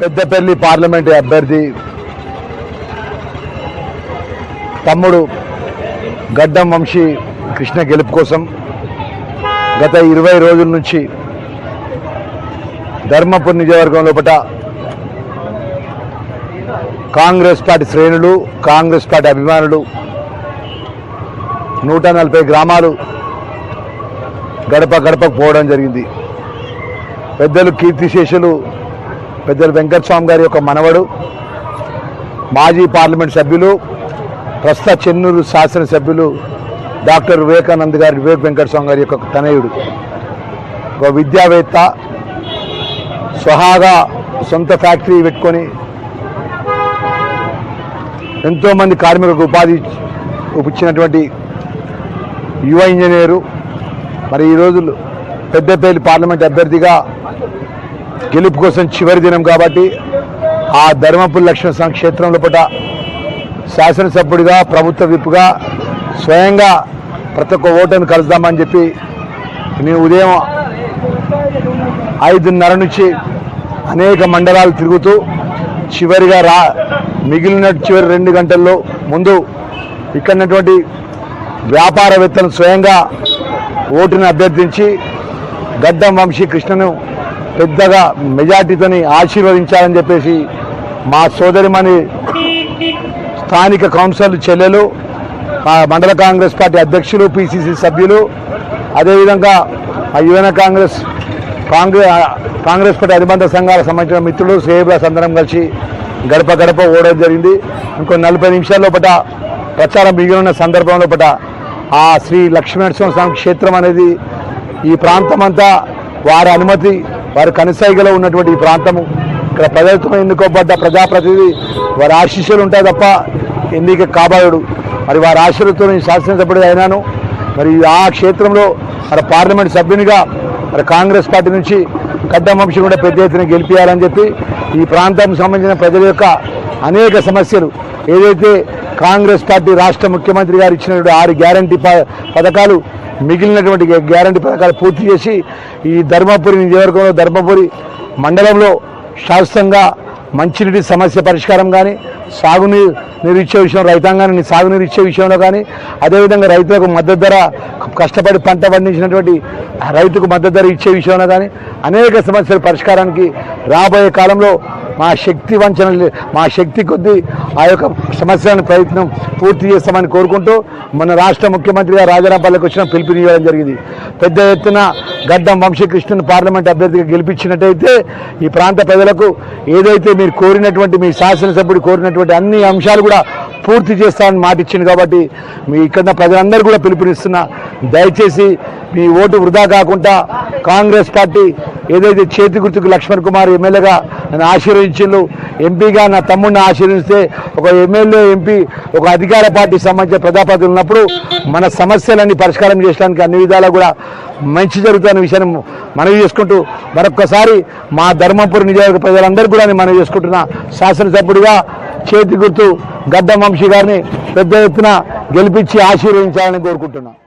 Peddapalli parliament అభ్యర్థి తమ్ముడు గడ్డం వంశీ కృష్ణ గెలుపు కోసం గత ఇరవై రోజుల నుంచి ధర్మపురి నియోజకవర్గం లోపల కాంగ్రెస్ పార్టీ శ్రేణులు కాంగ్రెస్ పార్టీ అభిమానులు నూట నలభై గ్రామాలు గడప గడపకు పోవడం జరిగింది. పెద్దలు కీర్తిశేషులు పెద్దలు వెంకటస్వామి గారి యొక్క మనవడు మాజీ పార్లమెంట్ సభ్యులు ప్రస్తుత చెన్నూరు శాసనసభ్యులు డాక్టర్ వివేకానంద్ గారి వివేక్ వెంకటస్వామి గారి యొక్క తనయుడు. ఒక విద్యావేత్త స్వహాగా సొంత ఫ్యాక్టరీ పెట్టుకొని ఎంతోమంది కార్మికులకు ఉపాధి ఇచ్చినటువంటి యువ ఇంజనీరు మరి ఈ రోజులు పెద్దపల్లి పార్లమెంట్ అభ్యర్థిగా గెలుపు కోసం చివరి దినం కాబట్టి ఆ ధర్మపురి లక్ష్మణ స్వామి క్షేత్రం లోపల శాసనసభ్యుడిగా ప్రభుత్వ విప్పుగా స్వయంగా ప్రతి ఒక్క ఓటర్ని కలుద్దామని చెప్పి నేను ఉదయం ఐదున్నర నుంచి అనేక మండలాలు తిరుగుతూ చివరిగా రా మిగిలిన చివరి రెండు గంటల్లో ముందు ఇక్కడ ఉన్నటువంటి వ్యాపారవేత్తలు స్వయంగా ఓటుని అభ్యర్థించి గడ్డం వంశీ కృష్ణను పెద్దగా మెజార్టీతోని ఆశీర్వదించాలని చెప్పేసి మా సోదరిమణి స్థానిక కౌన్సిల్ చెల్లెలు మండల కాంగ్రెస్ పార్టీ అధ్యక్షులు పిసిసి సభ్యులు అదేవిధంగా ఆ యువన కాంగ్రెస్ కాంగ్రెస్ కాంగ్రెస్ పార్టీ అనుబంధ సంఘాలకు సంబంధించిన మిత్రులు సేబ్రాస్ అందరం కలిసి గడప గడప ఓడడం జరిగింది. ఇంకో నలభై నిమిషాల లోపల ప్రచారం మిగిలిన సందర్భం లోపల ఆ శ్రీ లక్ష్మీనరసింహ స్వామి క్షేత్రం అనేది ఈ ప్రాంతం అంతా వారి అనుమతి వారి కనుసైగలో ఉన్నటువంటి ఈ ప్రాంతము ఇక్కడ ప్రజలతో ఎన్నుకోబడ్డ ప్రజాప్రతినిధి వారి ఆశీస్సులు ఉంటాయి తప్ప ఎన్నిక కాబోడు మరి వారి ఆశీస్సులతో నేను శాసనసభ్యుడు అయినాను. మరి ఆ క్షేత్రంలో మరి పార్లమెంట్ సభ్యునిగా మరి కాంగ్రెస్ పార్టీ నుంచి గడ్డం కూడా పెద్ద ఎత్తున గెలిపించాలని చెప్పి ఈ ప్రాంతానికి సంబంధించిన ప్రజల యొక్క అనేక సమస్యలు ఏదైతే కాంగ్రెస్ పార్టీ రాష్ట్ర ముఖ్యమంత్రి గారు ఇచ్చినటువంటి ఆరు గ్యారంటీ పథకాలు మిగిలినటువంటి గ్యారంటీ పథకాలు పూర్తి చేసి ఈ ధర్మపురి నియోజకవర్గంలో ధర్మపురి మండలంలో శాశ్వతంగా మంచినీటి సమస్య పరిష్కారం కానీ సాగునీరు నీరు ఇచ్చే విషయం రైతాంగాన్ని సాగునీరు ఇచ్చే విషయంలో కానీ అదేవిధంగా రైతులకు మద్దతు ధర కష్టపడి పంట పండించినటువంటి రైతుకు మద్దతు ధర ఇచ్చే విషయంలో కానీ అనేక సమస్యల పరిష్కారానికి రాబోయే కాలంలో మా శక్తి వంచన మా శక్తి కొద్దీ ఆ యొక్క సమస్యలను ప్రయత్నం పూర్తి చేస్తామని కోరుకుంటూ మన రాష్ట్ర ముఖ్యమంత్రిగా రాజారాంపల్లికి వచ్చిన పిలుపునివ్వడం జరిగింది. పెద్ద ఎత్తున గడ్డం వంశీకృష్ణను పార్లమెంట్ అభ్యర్థిగా గెలిపించినట్టయితే ఈ ప్రాంత ప్రజలకు ఏదైతే మీరు కోరినటువంటి మీ శాసనసభ్యుడు కోరినటువంటి అన్ని అంశాలు కూడా పూర్తి చేస్తామని మాట ఇచ్చింది కాబట్టి మీ ఇక్కడ ప్రజలందరూ కూడా పిలుపునిస్తున్నా. దయచేసి మీ ఓటు వృధా కాకుండా కాంగ్రెస్ పార్టీ ఏదైతే చేతి గుర్తుకు లక్ష్మణ్ కుమార్ ఎమ్మెల్యేగా నన్ను ఆశీర్వదించిండు ఎంపీగా నా తమ్ముడిని ఆశీర్వదిస్తే ఒక ఎమ్మెల్యే ఎంపీ ఒక అధికార పార్టీకి సంబంధించిన ప్రజాప్రతినిధులు ఉన్నప్పుడు మన సమస్యలన్నీ పరిష్కారం చేయడానికి అన్ని విధాలా కూడా మంచి జరుగుతున్న విషయాన్ని మనవి చేసుకుంటూ మరొక్కసారి మా ధర్మపురి నియోజక ప్రజలందరూ కూడా నేను మనవి చేసుకుంటున్నా శాసనసభ్యుడిగా చేతి గుర్తు గడ్డ వంశీ గారిని పెద్ద ఎత్తున గెలిపించి ఆశీర్వదించాలని కోరుకుంటున్నాను